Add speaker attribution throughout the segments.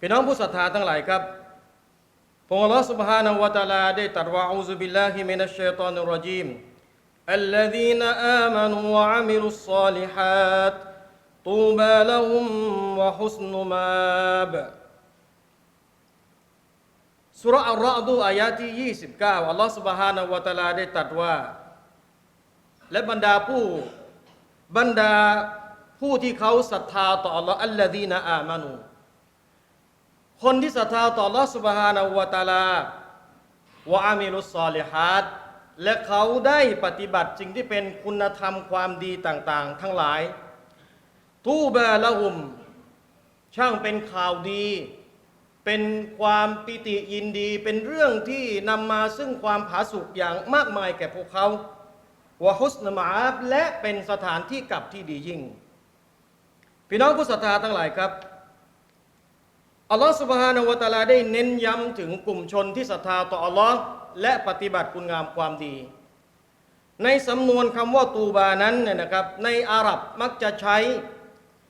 Speaker 1: พี่น้องผู้ศรัทธาทั้งหลายครับพระองค์อัลลอฮฺ سبحانه และ تعالى ได้ตรัสว่าอูซุบิลลาฮิมินัชชัยฏอนิรรจีม الذين آمنوا وعملوا الصالحات طوبى لهم وحسن مآب สุรอัลรอดูอายะที่ 29 อัลลอฮฺ سبحانه และ تعالى ได้ตรัสว่า และบรรดาผู้บรรดาผู้ที่เขาศรัทธาต่ออัลลอฮ์อัลลดีนะอามานู คนที่ศรัทธาต่อ Allah Subhanahu wa Taala วะอามิลุสซอลิฮัดและเขาได้ปฏิบัติสิ่งที่เป็นคุณธรรมความดีต่างๆ ทั้งหลาย ทูบาละหุม ช่างเป็นข่าวดี เป็นความปิติยินดี เป็นเรื่องที่นำมาซึ่งความผาสุกอย่างมากมายแก่พวกเขาวะฮุสนมาบและเป็นสถานที่กลับที่ดียิ่ง พี่น้องผู้ศรัทธาทั้งหลายครับ อัลลอฮฺสุบฮานาวะตาลาได้เน้นย้ำถึงกลุ่มชนที่ศรัทธาต่ออัลลอฮ์และปฏิบัติคุณงามความดี ในสำนวนคำว่าตูบานั้นเนี่ยนะครับ ในอาหรับมักจะใช้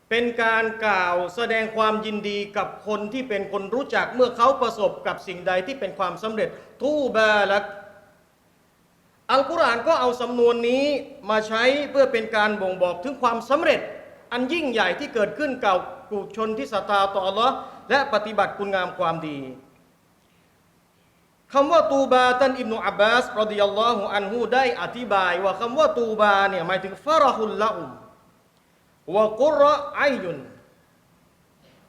Speaker 1: เป็นการกล่าวแสดงความยินดีกับคนที่เป็นคนรู้จักเมื่อเขาประสบกับสิ่งใดที่เป็นความสำเร็จตูบาลักอัลกุรอานก็เอาสำนวนนี้มาใช้เพื่อเป็นการบ่งบอกถึงความสำเร็จ อันยิ่งใหญ่ที่เกิดขึ้นกับกลุ่มชนที่ศรัทธาต่ออัลลอฮ์ และปฏิบัติคุณงามความดีคำว่าตูบาท่านอิบนุอับบาสรดิยัลลอฮุอันฮูได้อธิบายว่าคำว่าตูบาเนี่ยหมายถึงฟารหุลละอุมวะกุรอไอยุน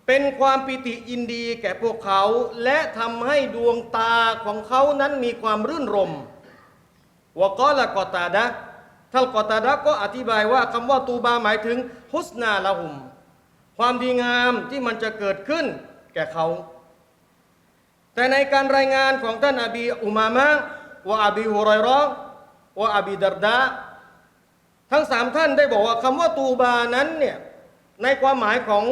Speaker 1: เป็นความปิติยินดีแก่พวกเขา และทำให้ดวงตาของเขานั้นมีความรื่นรมวะกอละกอตาดะท่านกอตาดะก็อธิบายว่าคำว่าตูบาหมายถึงฮุสนาละหุม ความดีงามที่มันจะเกิดขึ้น แก่เขา แต่ในการรายงานของท่านอบีอุมามะวะอบีฮุไรรอวะอบีดารดาทั้งสามท่านได้บอกว่าคำว่าตูบานั้นเนี่ยในความหมายของ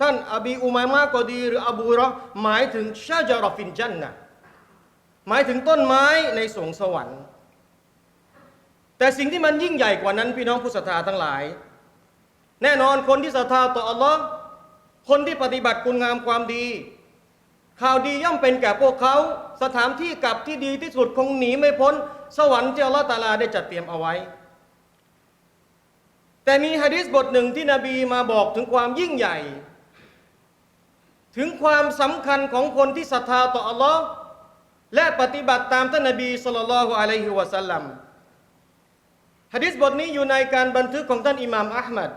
Speaker 1: ท่านอบีอุมามะก็ดี หรืออบูรอหมายถึงชาจารฟินจันนะหมายถึงต้นไม้ในสวงสวรรค์ แต่สิ่งที่มันยิ่งใหญ่กว่านั้นพี่น้องผู้ศรัทธาทั้งหลาย แน่นอนคนที่ศรัทธาต่ออัลลอฮ์ คนที่ปฏิบัติคุณงามความดี ข่าวดีย่อมเป็นแก่พวกเขา สถานที่กลับที่ดีที่สุดคงหนีไม่พ้น สวรรค์ที่อัลลอฮ์ตาลาได้จัดเตรียมเอาไว้ แต่มีฮะดิษบทหนึ่งที่นบีมาบอกถึงความยิ่งใหญ่ ถึงความสำคัญของคนที่ศรัทธาต่ออัลลอฮ์และปฏิบัติตามท่านนบีสุลต่านละฮ์อะลัยฮิวะสัลลัมฮะดิษบทนี้อยู่ในการบันทึกของท่านอิหม่ามอัลมัด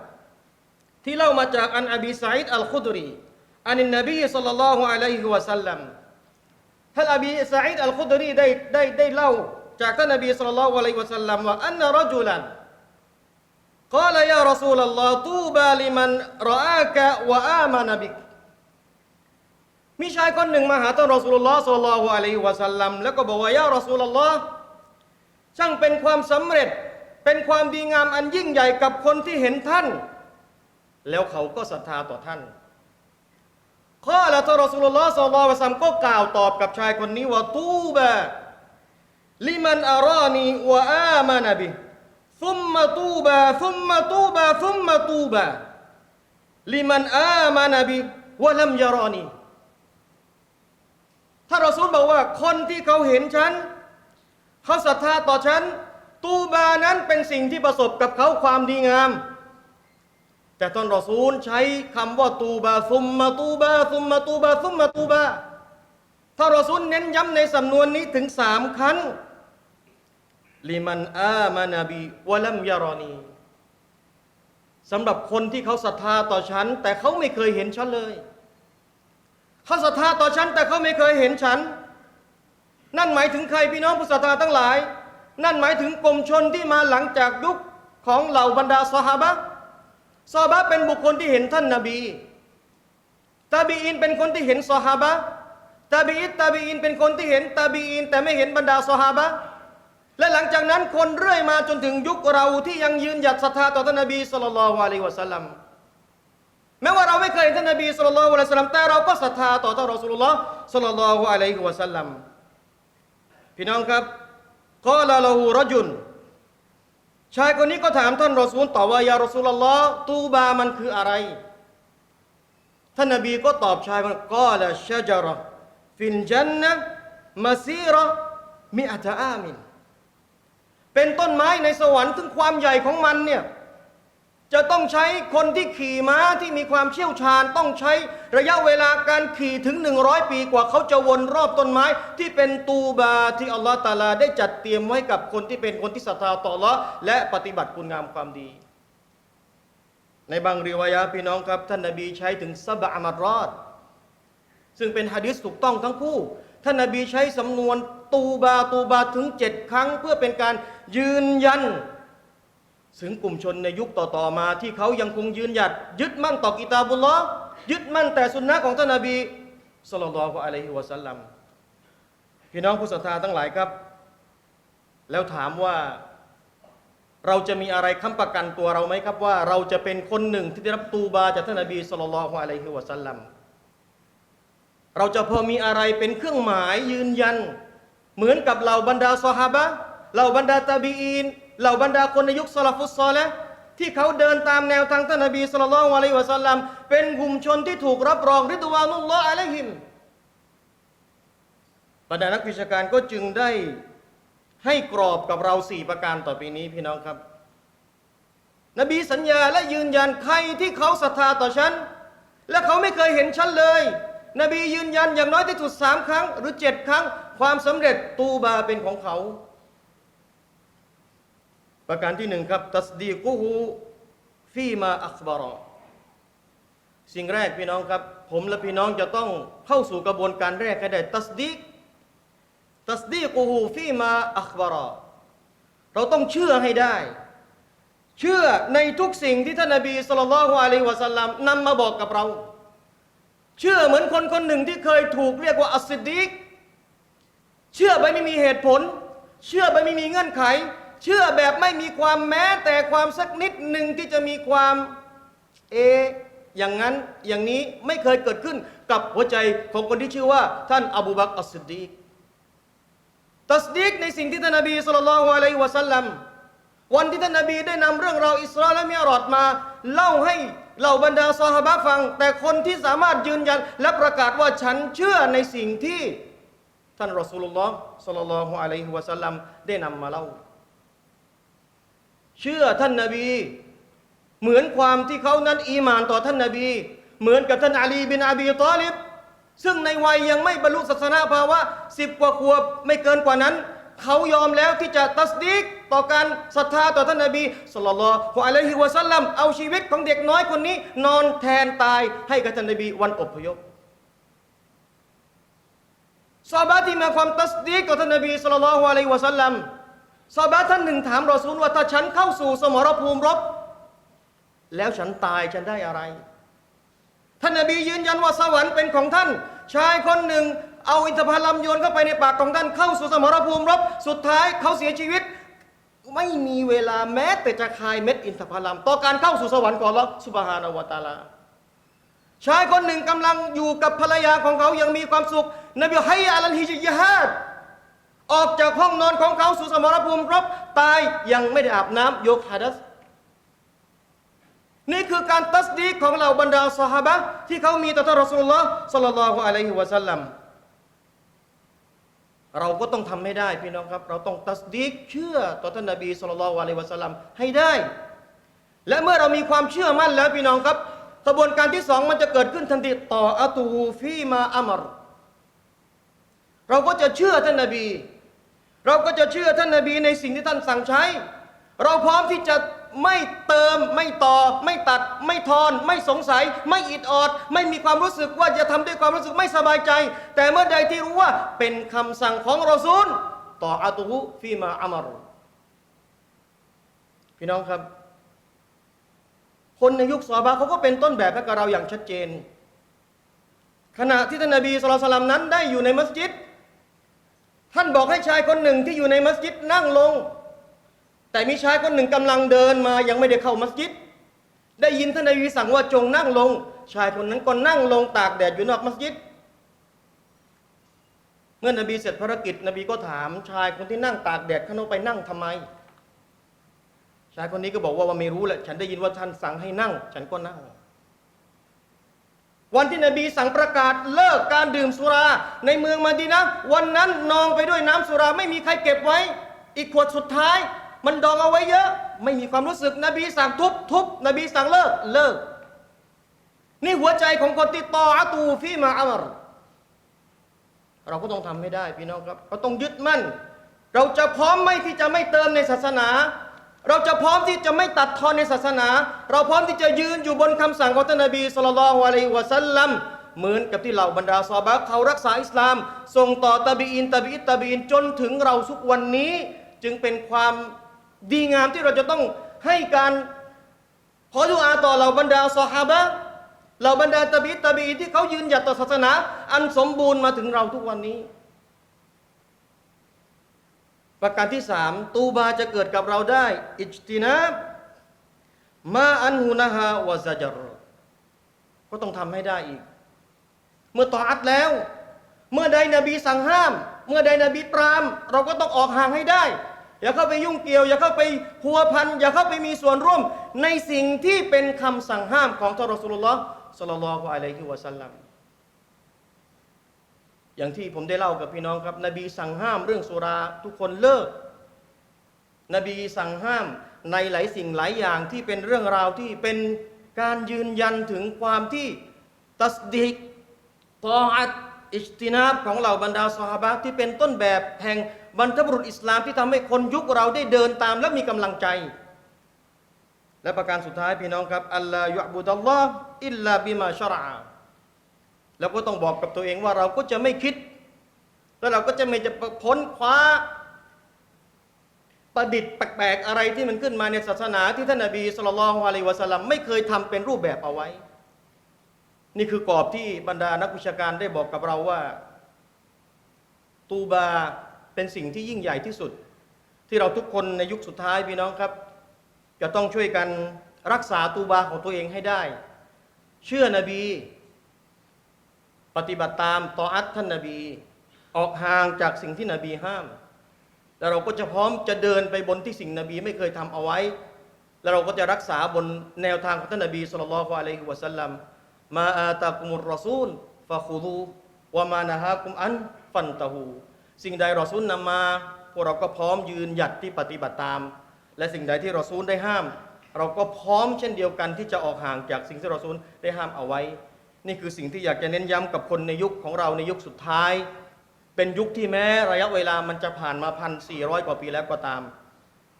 Speaker 1: ที่เล่ามาจากอันอบีสัยดอัลคุดรีอันนบีสัลลัลลอฮุอะลัยฮิวะสัลลัมท่านอบีสัยดอัลคุดรีได้ได้ได้เล่าจากท่านนบีสัลลัลลอฮุอะลัยฮิวะสัลลัมว่าอันนรจุลัน قال يا رسول الله طوبى لمن رآك وآمن بك มีชายคนหนึ่งมาหาท่านรอสูลุลลอฮ์สัลลัลลอฮุอะลัยฮิวะสัลลัมแล้วก็บอกว่ายารอสูลุลลอฮ์ช่างเป็นความสำเร็จ เป็นความดีงามอันยิ่งใหญ่กับคนที่เห็นท่าน แล้วเขาก็ศรัทธาต่อท่านข้อละท่ารสุลลอฮ์สัลลัลลอฮุอะลัยฮิวะสัมก็กล่าวตอบกับชายคนนี้ว่าตูบะลิมันอารานีวะอามานะบิซุมมาตูบะซุมมาตูบะซุมมาตูบะลิมันอามานะบิวะลัมยารานีถ้าเรอซูลบอกว่าคนที่เขาเห็นฉัน เขาศรัทธาต่อฉัน ตูบานั้นเป็นสิ่งที่ประสบกับเขาความดีงาม แต่ตอนรอซูลใช้คำว่าตูบาซุมมาตูบาซุมมาตูบาซุมมาตูบาถ้ารอซูลเน้นย้ำในสำนวนนี้ถึงสามครั้งลิมันอามานาบีวะลัมยารอนีสำหรับคนที่เขาศรัทธาต่อฉัน แต่เขาไม่เคยเห็นฉันเลย เขาศรัทธาต่อฉัน แต่เขาไม่เคยเห็นฉัน นั่นหมายถึงใครพี่น้องผู้ศรัทธาทั้งหลาย นั่นหมายถึงกลุ่มชนที่มาหลังจากยุคของเหล่าบรรดาสหาบะ ซอฮาบะเป็นบุคคลที่เห็นท่านนาบี ตาบีอินเป็นคนที่เห็นซอฮาบะตาบีอินตาบีอินเป็นคนที่เห็นตาบีอินแต่ไม่เห็นบรรดาซอฮาบะและหลังจากนั้นคนเรื่อยมาจนถึงยุคเราที่ยังยืนหยัดศรัทธาต่อท่านนบีสุลต่านละฮ์อะลัยฮิวะสัลลัมแม้ว่าเราไม่เคยเห็นท่านนบีสุลต่านละฮ์อะลัยฮิวะสัลลัมแต่เราก็ศรัทธาต่อท่านรอสุลลอฮ์สุลต่านละฮ์อะลัยฮิวะสัลลัมพี่น้องครับกอลาลาหูรจุน ชายคนนี้ก็ถามท่านรอซูลต่อว่ายารอซูลลอตูบามันคืออะไร ท่านนบีก็ตอบชายคนก็ละชะจาระฟินจันนะมาซีระมิอัตอามิน เป็นต้นไม้ในสวรรค์ถึงความใหญ่ของมันเนี่ย จะต้องใช้คนที่ขี่ม้าที่มีความเชี่ยวชาญ ต้องใช้ระยะเวลาการขี่ถึง 100 ปีกว่าเขาจะวนรอบต้นไม้ ที่เป็นตูบาที่อัลลอฮฺตาลาได้จัดเตรียมไว้กับคนที่เป็นคนที่ศรัทธาต่อลลอฮ์และปฏิบัติคุณงามความดี ในบางริวายะพี่น้องครับท่านนบีใช้ถึงซะบะอมัดรอด ซึ่งเป็นฮะดิษถูกต้องทั้งคู่ ท่านนบีใช้สำนวนตูบาตูบาถึงเจ็ดครั้ง เพื่อเป็นการยืนยัน ถึงกลุ่มชนในยุคต่อๆมา ที่เขายังคงยืนหยัด ยึดมั่นต่อกิตาบุลลอฮ์ยึดมั่นแต่สุนนะของท่านนบีสุลต่านละฮ์อะลัยฮิวะสัลลัมพี่น้องผู้ศรัทธาทั้งหลายครับ แล้วถามว่าเราจะมีอะไรค้ำประกันตัวเราไหมครับว่าเราจะเป็นคนหนึ่งที่ได้รับตูบาจากท่านนบีสุลต่านละฮ์อะลัยฮิวะสัลลัมเราจะพอมีอะไรเป็นเครื่องหมายยืนยัน เหมือนกับเหล่าบรรดาซอฮาบะเหล่าบรรดาตาบีอีน เหล่าบรรดาคนในยุคสลัฟุสซอลและที่เขาเดินตามแนวทางท่านนบีสุลต่านอะลัยฮิวะสัลลัมเป็นกลุ่มชนที่ถูกรับรองริดวานุลลอฮ์อะลัยฮิมบรรดานักวิชาการก็จึงได้ให้กรอบกับเราสี่ประการต่อไปนี้พี่น้องครับ นบีสัญญาและยืนยันใครที่เขาศรัทธาต่อฉัน และเขาไม่เคยเห็นฉันเลย นบียืนยันอย่างน้อยที่สุดสามครั้ง หรือเจ็ดครั้ง ความสำเร็จตูบาเป็นของเขา ประการที่หนึ่งครับ ตัสดีกุฮูฟีมาอัคบารอสิ่งแรกพี่น้องครับ ผมและพี่น้องจะต้องเข้าสู่กระบวนการแรกให้ได้ตัสดีกตัสดีกุฮูฟีมาอัคบารอเราต้องเชื่อให้ได้ เชื่อในทุกสิ่งที่ท่านนบีสุลต่านละฮ์อะลัยฮิวะสัลลัมนำมาบอกกับเรา เชื่อเหมือนคนคนหนึ่งที่เคยถูกเรียกว่าอัสซิดดีกเชื่อไปไม่มีเหตุผล เชื่อไปไม่มีเงื่อนไข เชื่อแบบไม่มีความแม้แต่ความสักนิดหนึ่งที่จะมีความเออย่างนั้นอย่างนี้ไม่เคยเกิดขึ้นกับหัวใจของคนที่ชื่อว่า ท่านอบูบักอัสดีกตัสดีกในสิ่งที่ท่านนบีสุลต่านละฮ์อะลัยฮิวะสัลลัมวันที่ท่านนบีได้นำเรื่องราวอิสราและมิรอดมา เล่าให้เหล่าบรรดาซอฮาบะฟัง แต่คนที่สามารถยืนยัน และประกาศว่าฉันเชื่อในสิ่งที่ท่านรอสูลุลลอฮ์สัลลัลลอฮุอะลัยฮิวะสัลลัมได้นำมาเล่า เชื่อท่านนาบี เหมือนความที่เขานั้นอีหมานต่อท่านนาบี เหมือนกับท่านอาลีบินอบีตอลิบซึ่งในวัยยังไม่บรรลุศาสนาภาวะสิบกว่าขวบไม่เกินกว่านั้น เขายอมแล้วที่จะตัสดีกต่อการศรัทธาต่อท่านนาบีสุลต่านละฮุอะลัยฮิวะสัลลัมเอาชีวิตของเด็กน้อยคนนี้ นอนแทนตายให้กับท่านนาบีวันอพยพซาบะที่มาความตัสดีกต่อท่านนบีสุลต่านละฮ์อะลัยฮิวะสัลลัม ซอฮาบะท่านหนึ่งถามรอซูลว่าถ้าฉันเข้าสู่สมรภูมิรบ แล้วฉันตายฉันได้อะไร ท่านนบียืนยันว่าสวรรค์เป็นของท่าน ชายคนหนึ่ง เอาอินทผลัมโยนเข้าไปในปากของท่านเข้าสู่สมรภูมิรบ สุดท้ายเขาเสียชีวิต ไม่มีเวลาแม้แต่จะคายเม็ดอินทผลัม ต่อการเข้าสู่สวรรค์ของอัลลอฮ์สุบฮานาวตาลาชายคนหนึ่งกำลังอยู่กับภรรยาของเขายังมีความสุข นบีให้อาลันฮิจยฮัด ออกจากห้องนอนของเขาสู่สมรภูมิรบตายยังไม่ได้อาบน้ำโยกฮัดัสนี่คือการตัสดีของเหล่าบรรดาสหบะที่เขามีต่อท่านรอสุลลอฮ์สัลลัลลอฮุอะลัยฮิวะสัลลัมเราก็ต้องทำให้ได้พี่น้องครับ เราต้องตัสดีกเชื่อต่อท่านนบีสลลัลลอฮุอะลัยฮิวะสัลลัมให้ได้ และเมื่อเรามีความเชื่อมั่นแล้วพี่น้องครับกระบวนการที่สองมันจะเกิดขึ้นทันทีต่ออัตูฮูฟีมาอัมรเราก็จะเชื่อท่านนบี เราก็จะเชื่อท่านนบีในสิ่งที่ท่านสั่งใช้ เราพร้อมที่จะไม่เติมไม่ต่อ ไม่ตัด ไม่ทอน ไม่สงสัย ไม่อิดออด ไม่มีความรู้สึกว่าจะทำด้วยความรู้สึกไม่สบายใจ แต่เมื่อใดที่รู้ว่าเป็นคำสั่งของรอซูล ต่ออัตูฮูฟีมาอัมารุพี่น้องครับ คนในยุคซอฮาเขาก็เป็นต้นแบบให้กับเราอย่างชัดเจน ขณะที่ท่านนบีสุลต่านนั้นได้อยู่ในมัสยิด ท่านบอกให้ชายคนหนึ่งที่อยู่ในมัสยิดนั่งลง แต่มีชายคนหนึ่งกำลังเดินมายังไม่ได้เข้ามัสยิด ได้ยินท่านนบีสั่งว่าจงนั่งลง ชายคนนั้นก็นั่งลงตากแดดอยู่นอกมัสยิด เมื่อนบีเสร็จภารกิจ นบีก็ถามชายคนที่นั่งตากแดดข้างนอกไปนั่งทำไม ชายคนนี้ก็บอกว่าว่าไม่รู้แหละฉันได้ยินว่าท่านสั่งให้นั่ง ฉันก็นั่ง วันที่นบีสั่งประกาศเลิกการดื่มสุรา ในเมืองมาดีนะวันนั้นนองไปด้วยน้ำสุราไม่มีใครเก็บไว้ อีกขวดสุดท้าย มันดองเอาไว้เยอะ ไม่มีความรู้สึกนบีสั่งทุบทุบนบีสั่งเลิกเลิก นี่หัวใจของคนที่ตออะตูฟีมาอัมรเราก็ต้องทำให้ได้พี่น้องครับเราต้องยึดมั่น เราจะพร้อมไหมที่จะไม่เติมในศาสนา เราจะพร้อมที่จะไม่ตัดทอนในศาสนา เราพร้อมที่จะยืนอยู่บนคำสั่งของท่านนบีสุลต่านละฮ์อะลัยฮิวะสัลลัมเหมือนกับที่เหล่าบรรดาซอฮาบะเขารักษาอิสลาม ส่งต่อตาบีอินตาบีอินตาบีอินจนถึงเราทุกวันนี้ จึงเป็นความดีงามที่เราจะต้องให้การขอดุอาต่อเหล่าบรรดาซอฮาบะเหล่าบรรดาตาบีอินตาบีอินที่เขายืนหยัดต่อศาสนา อันสมบูรณ์มาถึงเราทุกวันนี้ ประการที่สามตูบาจะเกิดกับเราได้ อิจตินาบมาอันหุนะฮาวะซะจรก็ต้องทำให้ได้อีก เมื่อต่ออัดแล้ว เมื่อใดนบีสั่งห้าม เมื่อใดนบีปราม เราก็ต้องออกห่างให้ได้ อย่าเข้าไปยุ่งเกี่ยว อย่าเข้าไปพัวพัน อย่าเข้าไปมีส่วนร่วม ในสิ่งที่เป็นคำสั่งห้ามของท่านรอสูลุลลอฮ์สัลลัลลอฮุอะลัยฮิวะสัลลัม อย่างที่ผมได้เล่ากับพี่น้องครับ นบีสั่งห้ามเรื่องสุราทุกคนเลิก นบีสั่งห้ามในหลายสิ่งหลายอย่างที่เป็นเรื่องราวที่เป็นการยืนยันถึงความที่ตัสดิกตออัดอิจตินาบของเหล่าบรรดาสหาบะที่เป็นต้นแบบแห่งบรรพบุรุษอิสลามที่ทำให้คนยุคเราได้เดินตามและมีกำลังใจ และประการสุดท้ายพี่น้องครับอัลลอฮฺยุบุดัลลอฮ์อิลลาบิมาชะรอ แล้วก็ต้องบอกกับตัวเองว่าเราก็จะไม่คิด แล้วเราก็จะไม่จะพ้นคว้า ประดิษฐ์แปลกๆอะไรที่มันขึ้นมาในศาสนาที่ท่านนบีสุลต่านละฮ์อะลัยวะสลัมไม่เคยทำเป็นรูปแบบเอาไว้ นี่คือกรอบที่บรรดานักวิชาการได้บอกกับเราว่า ตูบาเป็นสิ่งที่ยิ่งใหญ่ที่สุด ที่เราทุกคนในยุคสุดท้ายพี่น้องครับ จะต้องช่วยกันรักษาตูบาของตัวเองให้ได้ เชื่อนบี ปฏิบัติตามต่ออัตท่านนบี ออกห่างจากสิ่งที่นบีห้าม แล้วเราก็จะพร้อมจะเดินไปบนที่สิ่งนบีไม่เคยทำเอาไว้ แล้วเราก็จะรักษาบนแนวทางของท่านนบีสุลต่านละฮ์อะลัยฮิวะสัลลัมมาอาตากุมุรรอซูลฟะคูดูวะมานะฮากุมอันฟันตะฮูสิ่งใดรอซูลนำมาพวกเราก็พร้อมยืนหยัดที่ปฏิบัติตาม และสิ่งใดที่รอซูลได้ห้าม เราก็พร้อมเช่นเดียวกันที่จะออกห่างจากสิ่งที่รอซูลได้ห้ามเอาไว้ นี่คือสิ่งที่อยากจะเน้นย้ำกับคนในยุคของเราในยุคสุดท้าย เป็นยุคที่แม้ระยะเวลามันจะผ่านมาพันสี่ร้อยกว่าปีแล้วก็ตาม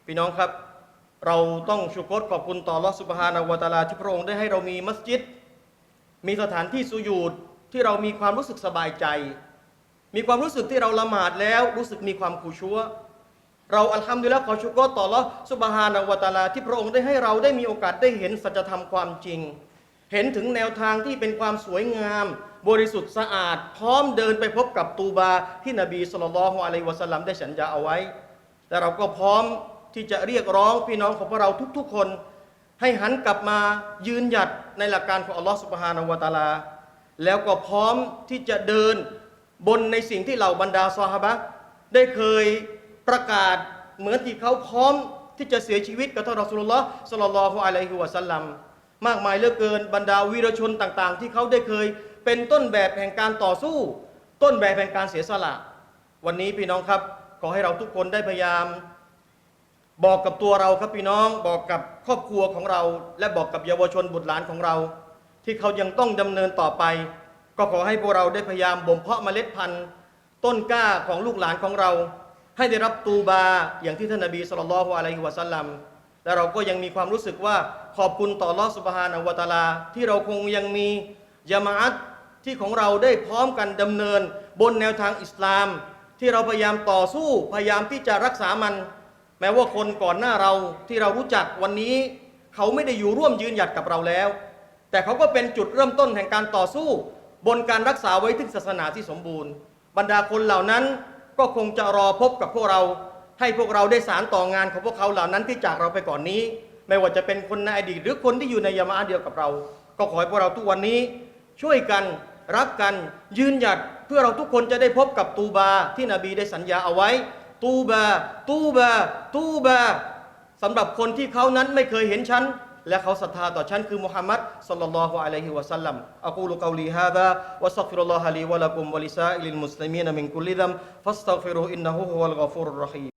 Speaker 1: พี่น้องครับ เราต้องชุกรขอบคุณต่อลอสุบฮานาวตาลาที่พระองค์ได้ให้เรามีมัสยิด มีสถานที่สุญูดที่เรามีความรู้สึกสบายใจ มีความรู้สึกที่เราละหมาดแล้วรู้สึกมีความขู่ชัวเราอัลฮัมดุลิลละห์ขอชุกรต่อลอสุบฮานาวตาลาที่พระองค์ได้ให้เราได้มีโอกาสได้เห็นสัจธรรมความจริง เห็นถึงแนวทางที่เป็นความสวยงาม บริสุทธิ์สะอาด พร้อมเดินไปพบกับตูบาที่นบีสุลต่านละฮ์อะลัยฮิวะสัลลัมได้สัญญาเอาไว้ และเราก็พร้อมที่จะเรียกร้องพี่น้องของพวกเราทุกๆคน ให้หันกลับมายืนหยัดในหลักการของอัลลอฮ์สุบฮานาวะตาลา แล้วก็พร้อมที่จะเดินบนในสิ่งที่เหล่าบรรดาซอฮาบะได้เคยประกาศเหมือนที่เขาพร้อมที่จะเสียชีวิตกับท่านรอสูลุลลอฮ์สัลลัลลอฮุอะลัยฮิวะสัลลัม มากมายเหลือเกินบรรดาวีรชนต่างๆ ที่เขาได้เคยเป็นต้นแบบแห่งการต่อสู้ ต้นแบบแห่งการเสียสละ วันนี้พี่น้องครับขอให้เราทุกคนได้พยายาม บอกกับตัวเราครับพี่น้องบอกกับครอบครัวของเรา และบอกกับเยาวชนบุตรหลานของเรา ที่เขายังต้องดำเนินต่อไป ก็ขอให้พวกเราได้พยายามบ่มเพาะเมล็ดพันธุ์ ต้นกล้าของลูกหลานของเรา ให้ได้รับตูบาอย่างที่ท่านนบีสุลต่านละฮ์อะลัยฮิวะสัลลัม และเราก็ยังมีความรู้สึกว่าขอบคุณต่อลอสุบฮานะฮูวตาลา ที่เราคงยังมียามาอัตที่ของเราได้พร้อมกันดำเนิน บนแนวทางอิสลาม ที่เราพยายามต่อสู้พยายามที่จะรักษามัน แม้ว่าคนก่อนหน้าเราที่เรารู้จักวันนี้ เขาไม่ได้อยู่ร่วมยืนหยัดกับเราแล้ว แต่เขาก็เป็นจุดเริ่มต้นแห่งการต่อสู้ บนการรักษาไว้ถึงศาสนาที่สมบูรณ์ บรรดาคนเหล่านั้นก็คงจะรอพบกับพวกเรา ให้พวกเราได้สารต่องานของพวกเขาเหล่านั้นที่จากเราไปก่อนนี้ ไม่ว่าจะเป็นคนในอดีตหรือคนที่อยู่ในยามาเดียวกับเรา ก็ขอให้พวกเราทุกวันนี้ ช่วยกันรักกันยืนหยัดเพื่อเราทุกคนจะได้พบกับตูบาที่นบีได้สัญญาเอาไว้ ตูบา ตูบา ตูบาสำหรับคนที่เขานั้นไม่เคยเห็นฉันและเขาศรัทธาต่อฉันคือมุฮัมมัดศ็อลลัลลอฮุอะลัยฮิวะสัลลัมอะกูลุกอลีฮาดาวะสักฟิรุลลอฮะลีวะละกุมวะลิซาอิลิลมุสลิมีนมินกุลลิซัมฟัสตัฆฟิรุอินนะฮูฮุวัลกอฟูรุรเราะฮีม